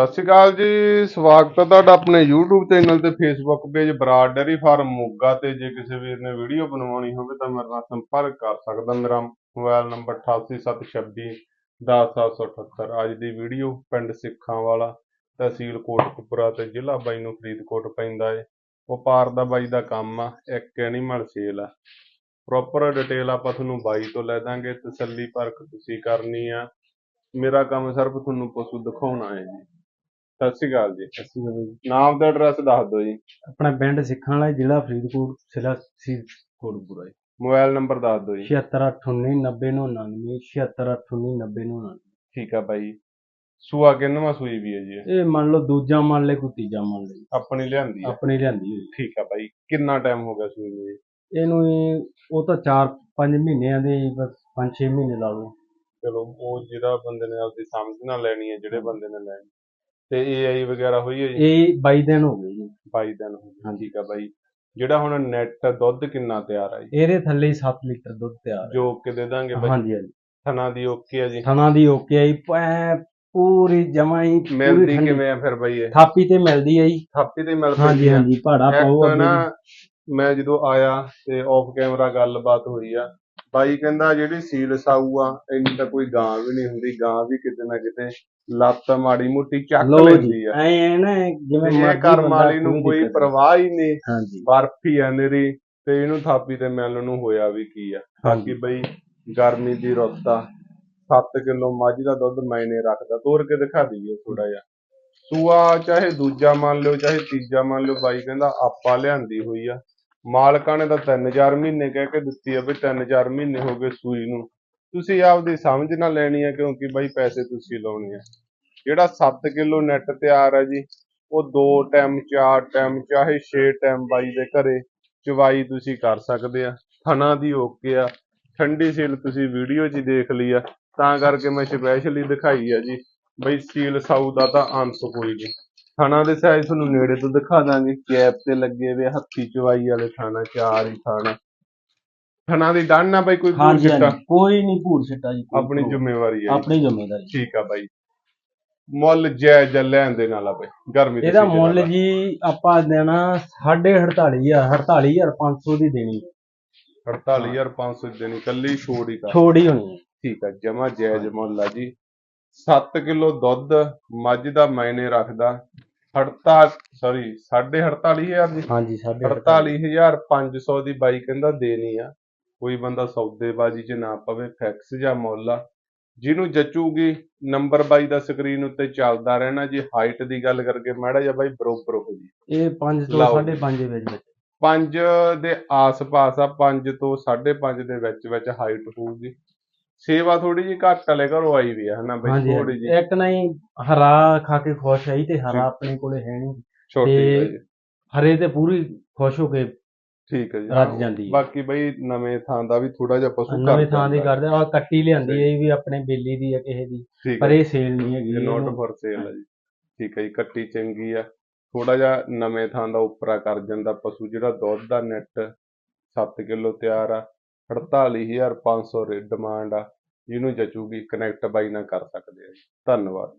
ਸਤਿ ਸ਼੍ਰੀ ਅਕਾਲ ਜੀ, ਸਵਾਗਤ ਹੈ ਤੁਹਾਡਾ ਆਪਣੇ YouTube ਚੈਨਲ ਤੇ Facebook page Brar dairy farm Moga ਤੇ ਜੇ ਕਿਸੇ ਵੀਰ ਨੇ ਵੀਡੀਓ ਬਣਵਾਉਣੀ ਹੋਵੇ ਤਾਂ ਮੇਰੇ ਨਾਲ ਸੰਪਰਕ ਕਰ ਸਕਦਾ ਮੇਰਾ ਮੋਬਾਈਲ ਨੰਬਰ 8876 10778 ਅੱਜ ਦੀ ਵੀਡੀਓ ਪਿੰਡ ਸਿੱਖਾਂ ਵਾਲਾ ਤਹਿਸੀਲ ਕੋਟਕਪੂਰਾ ਤੇ ਜ਼ਿਲ੍ਹਾ ਬਾਈ ਨੂੰ ਫਰੀਦਕੋਟ ਪੈਂਦਾ ਏ। ਵਪਾਰ ਦਾ ਬਾਈ ਦਾ ਕੰਮ ਆ, ਇੱਕ ਐਨੀਮਲ ਸੇਲ ਆ। ਪ੍ਰੋਪਰ ਡਿਟੇਲ ਆਪਾਂ ਤੁਹਾਨੂੰ ਬਾਈ ਤੋਂ ਲੈ ਦਾਂਗੇ, ਤਸੱਲੀ ਪਰਖ ਤੁਸੀਂ ਕਰਨੀ ਆ। ਮੇਰਾ ਕੰਮ ਸਿਰਫ ਤੁਹਾਨੂੰ ਪਸ਼ੂ ਦਿਖਾਉਣਾ ਹੈ ਜੀ। ਸਤਿ ਸ਼੍ਰੀ ਅਕਾਲ ਜੀ। ਨਾਮ ਤੇ ਐਡਰੈਸ ਦੱਸ ਦਿਓ ਜੀ। ਆਪਣਾ ਪਿੰਡ ਸਿੱਖਾਂ ਵਾਲਾ ਜ਼ਿਲ੍ਹਾ ਫਰੀਦਕੋਟ ਜ਼ਿਲ੍ਹਾ ਸੀ ਕੋਟਪੁਰਾ ਜੀ। ਮੋਬਾਈਲ ਨੰਬਰ ਦੱਸ ਦਿਓ ਜੀ। 76899099 76899099 ਠੀਕ ਆ ਬਾਈ ਸੂਆ ਕਿੰਨਵਾਂ ਸੂਈ ਵੀ ਹੈ ਜੀ ਇਹ? ਇਹ ਮੰਨ ਲਓ ਦੂਜਾ ਮੰਨ ਲੈ ਕੋਈ ਤੀਜਾ ਮੰਨ ਲੈ ਆਪਣੀ ਲਿਆਂਦੀ ਆ ਆਪਣੀ ਲਿਆਂਦੀ ਹੋਈ। ਠੀਕ ਆ ਬਾਈ ਕਿੰਨਾ ਟਾਈਮ ਹੋ ਗਿਆ ਸੂਈ ਨੂੰ ਜੀ? ਇਹਨੂੰ ਇਹ- ਉਹ ਤਾਂ 4-5 ਮਹੀਨਿਆਂ ਦੇ ਬਸ 5-6 ਮਹੀਨੇ ਲਾ ਲਓ। ਚਲੋ ਉਹ ਜਿਹੜਾ ਬੰਦੇ ਨੇ ਆਪਦੀ ਸਮਝ ਨਾਲ ਲੈਣੀ ਹੈ ਜਿਹੜੇ ਬੰਦੇ ਨੇ ਲੈਣੀ। ਤੇ ਏਆਈ ਵਗੈਰਾ ਹੋਈ ਹੈ ਜੀ? ਇਹ 22 ਦਿਨ ਹੋ ਗਏ ਜੀ। 22 ਦਿਨ ਹੋ ਗਏ। ਠੀਕ ਆ ਬਾਈ। ਜਿਹੜਾ ਹੁਣ ਨੈਟ ਦੁੱਧ ਕਿੰਨਾ ਤਿਆਰ ਆ ਜੀ? ਇਹਦੇ ਥੱਲੇ ਹੀ 7 ਲੀਟਰ ਦੁੱਧ ਤਿਆਰ ਹੈ। ਜੋ ਕਿ ਦੇ ਦਾਂਗੇ ਬਾਈ। ਹਾਂਜੀ ਹਾਂਜੀ। ਥਣਾ ਦੀ ਓਕੇ ਆ ਜੀ। ਥਣਾ ਦੀ ਓਕੇ ਆਈ ਐਂ ਪੂਰੀ ਜਮਾ ਹੀ ਮਿਲਦੀ। ਕਿਵੇਂ ਆ ਫਿਰ ਬਾਈ ਇਹ? ਥਾਪੀ ਤੇ ਮਿਲਦੀ ਹੈ ਜੀ। ਥਾਪੀ ਤੇ ਮਿਲ ਹਾਂਜੀ ਆ। ਹਾਂਜੀ। ਭਾੜਾ ਪਾਓ ਨਾ। ਮੈਂ ਜਦੋਂ ਆਇਆ ਤੇ ਆਫ ਕੈਮਰਾ ਗੱਲਬਾਤ ਹੋਈ ਆ ਬਾਈ ਕਹਿੰਦਾ ਜਿਹੜੀ ਸੀਲ ਸਾਊ ਆ ਇੰਨੀ ਤਾਂ ਕੋਈ ਗਾਂ ਵੀ ਨਹੀਂ ਹੁੰਦੀ ਗਾਂ ਵੀ ਕਿਤੇ ਨਾ ਕਿਤੇ ਲੱਤ ਮਾੜੀ ਮੋਟੀ ਚੱਕ ਲੋ ਲੈਂਦੀ ਜੀ ਆ। ਐ ਐ ਨਾ ਜਿਵੇਂ ਇਹ ਮਰਜ਼ੀ ਕਰਮ ਬੰਦਾ ਵਾਲੀ ਨੂੰ ਕੋਈ ਦਿੱਕਤ ਪਰਵਾਹ ਹੀ ਨਹੀਂ ਹਾਂਜੀ। ਬਰਫ ਆ ਨੇਰੀ ਤੇ ਇਹਨੂੰ ਥਾਪੀ ਤੇ ਮਿਲਣ ਨੂੰ ਹੋਇਆ ਵੀ ਕੀ ਆ। ਬਾਕੀ ਬਈ ਗਰਮੀ ਦੀ ਰੁੱਤ ਆ 7 ਕਿਲੋ ਮੱਝ ਦਾ ਦੁੱਧ ਮੈਨੇ ਰੱਖਦਾ ਤੋੜ ਕੇ ਦਿਖਾ ਦਈਏ ਥੋੜਾ ਜਿਹਾ। ਸੂਆ ਚਾਹੇ ਦੂਜਾ ਮੰਨ ਲਿਓ ਚਾਹੇ ਤੀਜਾ ਮੰਨ ਲਿਓ ਬਾਈ ਕਹਿੰਦਾ ਆਪਾਂ ਲਿਆਂਦੀ ਹੋਈ ਆ। ਮਾਲਕਾਂ ਨੇ ਤਾਂ 3-4 ਮਹੀਨੇ ਕਹਿ ਕੇ ਦਿੱਤੀ ਆ ਵੀ 3-4 ਮਹੀਨੇ ਹੋ ਗਏ ਸੂਈ ਨੂੰ। ਤੁਸੀਂ ਆਪਦੀ ਸਮਝ ਨਾਲ ਲੈਣੀ ਆ ਕਿਉਂਕਿ ਬਾਈ ਪੈਸੇ ਤੁਸੀਂ ਲਾਉਣੇ ਆ। ਜਿਹੜਾ 7 ਕਿਲੋ ਨੈਟ ਤਿਆਰ ਆ ਜੀ, ਉਹ ਦੋ ਟਾਈਮ ਚਾਰ ਟਾਈਮ ਚਾਹੇ 6 ਟਾਈਮ ਬਾਈ ਦੇ ਘਰੇ ਚਵਾਈ ਤੁਸੀਂ ਕਰ ਸਕਦੇ ਆ। ਥਣਾ ਦੀ ਓਕੇ ਆ। ਠੰਡੀ ਸੀਲ ਤੁਸੀਂ ਵੀਡੀਓ 'ਚ ਦੇਖ ਲਈ ਆ। ਤਾਂ ਕਰਕੇ ਮੈਂ ਸਪੈਸ਼ਲੀ ਦਿਖਾਈ ਆ ਜੀ। ਬਈ ਸੀਲ ਸਾਊ ਦਾ ਤਾਂ ਅੰਤ ਕੋਈ ਨਹੀਂ। ਥਣਾ ਦੇ ਸਾਈਜ਼ ਤੁਹਾਨੂੰ ਨੇੜੇ ਤੋਂ ਦਿਖਾ ਦਾਂਗੇ। ਕੈਪ ਤੇ ਲੱਗੇ ਵੇ ਹੱਥੀ ਚਵਾਈ ਵਾਲੇ ਥਾਣਾ ਚਾਰ ਹੀ ਥਾਣਾ। ਥਣਾ ਦੀ ਡੰਨ ਆ ਬਈ ਕੋਈ ਭੂਰ ਹਾਂਜੀ ਸਿੱਟਾ? ਹਾਂਜੀ ਕੋਈ ਨਹੀਂ ਭੂਰ ਸਿੱਟਾ ਜੀ ਕੋਈ ਆਪਣੀ। ਜ਼ਿੰਮੇਵਾਰੀ ਹੈ ਆਪਣੀ ਜ਼ਿੰਮੇਵਾਰੀ ਠੀਕ ਆ ਬਾਈ। ਮੁੱਲ ਜਾਇਜ਼ ਲੈਣ ਦੇ ਨਾਲ ਆ ਬਈ। ਗਰਮੀ ਦੇ ਇਹਦਾ season ਮੁੱਲ ਵਾਲਾ। ਜੀ ਆਪਾਂ ਦੇਣਾ 48500 48500 ਦੀ ਦੇਣੀ 48500 ਦੇਣੀ ਕੱਲੀ ਛੋੜ ਹੀ ਕਰ। ਛੋੜ ਹੋਣੀ ਹੈ। ਠੀਕ ਆ ਜਮਾ ਜਾਇਜ਼ ਮੁੱਲ ਆ ਜੀ। 7 ਕਿਲੋ ਦੁੱਧ ਮੱਝ ਦਾ ਮਾਇਨੇ ਰੱਖਦਾ। 48 ਸੌਰੀ 48500 ਜੀ ਹਾਂਜੀ 48500 48500 ਦੀ ਬਾਈ ਕਹਿੰਦਾ ਦੇਣੀ ਆ। ਕੋਈ ਬੰਦਾ ਸੌਦੇਬਾਜ਼ੀ 'ਚ ਨਾ ਪਵੇ ਫਿਕਸ ਜਾਂ ਮੁੱਲ ਆ। ਜਿਹਨੂੰ ਜਚੂਗੀ ਨੰਬਰ ਬਾਈ ਦਾ ਸਕਰੀਨ ਉੱਤੇ ਚੱਲਦਾ ਰਹਿਣਾ ਜੀ। ਹਾਈਟ ਦੀ ਗੱਲ ਕਰਕੇ ਮਾੜਾ ਜਿਹਾ ਬਾਈ ਬਰੋਬਰ ਹੋ ਜੀ ਇਹ 5 ਤੋਂ ਲਓ। 5.5 ਦੇ ਵਿੱਚ। ਵਿੱਚ 5 ਦੇ ਆਸ-ਪਾਸ ਆ 5 ਤੋਂ 5.5 ਦੇ ਵਿੱਚ ਵਿੱਚ ਹਾਈਟ ਹੋਊਗੀ। ਸੇਵਾ ਥੋੜੀ ਜਿਹੀ ਘੱਟ ਵਾਲੇ ਘਰੋਂ ਆਈ ਵੀ ਆ ਹਨਾ ਬਈ ਹਾਂਜੀ ਥੋੜੀ। ਜਿਹੀ ਇੱਕ ਨਹੀਂ ਹਰਾ ਖਾ ਕੇ ਖੁਸ਼ ਆਈ ਤੇ ਹਰਾ ਆਪਣੇ ਕੋਲੇ ਹੈ ਨਹੀਂ ਛੋਟੀ ਤੇ ਹੈ ਜੀ। ਹਰੇ ਤੇ ਪੂਰੀ ਖੁਸ਼ ਹੋ ਕੇ ਠੀਕ ਹੈ ਜੀ ਰੱਜ ਜਾਂਦੀ ਹੈ। ਬਾਕੀ ਬਈ ਨਵੇਂ ਥਾਂ ਦਾ ਵੀ ਥੋੜਾ ਜਿਹਾ ਪਸ਼ੂ ਘੱਟ ਨਵੇਂ ਥਾਂ ਦੀ ਜਾਂਦਾ। ਕਰਦੇ ਆ ਕੱਟੀ ਲਿਆਂਦੀ ਹੈ ਇਹ ਵੀ ਆਪਣੇ ਬੇਲੀ ਦੀ ਹੈ ਕਿਸੇ ਦੀ ਠੀਕ ਪਰ ਹੈ ਇਹ ਸੇਲ ਨਹੀਂ ਹੈਗੀ ਇਹ ਨੋਟ ਇਹਨੂੰ- ਫॉर ਸੇਲ ਹੈ ਜੀ ਠੀਕ ਹੈ ਜੀ ਕੱਟੀ ਚੰਗੀ ਆ ਥੋੜਾ ਜਿਹਾ ਨਵੇਂ ਥਾਂ ਦਾ ਉੱਪਰਾ ਕਰ ਜਾਂਦਾ ਪਸ਼ੂ ਜਿਹੜਾ ਦੁੱਧ ਦਾ ਨੈਟ 7 ਕਿਲੋ ਤਿਆਰ ਆ 48500 ਰੇ ਡਿਮਾਂਡ ਆ ਜਿਹਨੂੰ ਜਚੂਗੀ ਕਨੈਕਟ ਬਾਈ ਨਾਲ ਕਰ ਸਕਦੇ ਆ ਧੰਨਵਾਦ।